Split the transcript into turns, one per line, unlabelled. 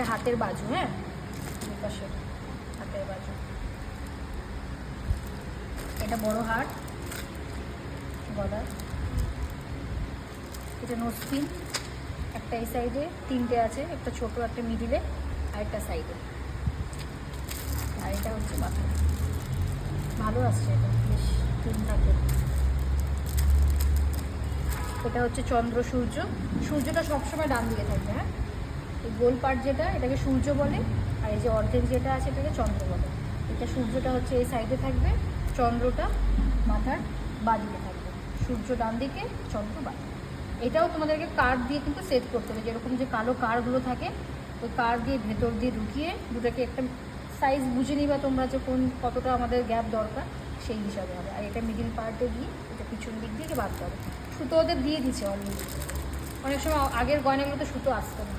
এটা হাতের বাজু হ্যাঁ? পাশে হাতের বাজু। এটা বড় হাট গলার। এটা নোসপিন একটা এই সাইডে তিনটে আছে, একটা ছোট, একটা মিডিলে আর একটা সাইডে আর এটা হচ্ছে মাথা। ভালো আসছে এটা, বেশ তিন থাকে। এটা হচ্ছে চন্দ্র সূর্য। সূর্যটা সবসময় ডান দিকে থাকবে হ্যাঁ? এই গোল পার্ট যেটা, এটাকে সূর্য বলে, আর এই যে অর্ধেক যেটা আছে এটাকে চন্দ্র বলে। এটা সূর্যটা হচ্ছে এই সাইডে থাকবে, চন্দ্রটা মাথার বাদিকে থাকবে। সূর্য ডান দিকে, চন্দ্র বাঁ এটাও তোমাদেরকে কার্ড দিয়ে কিন্তু সেট করতে হবে। যেরকম যে কালো কারগুলো থাকে, ওই কার দিয়ে ভেতর দিয়ে ঢুকিয়ে দুটাকে একটা সাইজ বুঝে নিবা তোমরা যে কোন, কতটা আমাদের গ্যাপ দরকার, সেই হিসাবে হবে। আর এটা মিডিল পার্টে গিয়ে, এটা পিছন দিক দিয়ে বাঁধতে হবে। সুতো ওদের দিয়ে দিচ্ছে অলরেডি অনেক সময় আগের গয়নাগুলোতে সুতো আসতো না।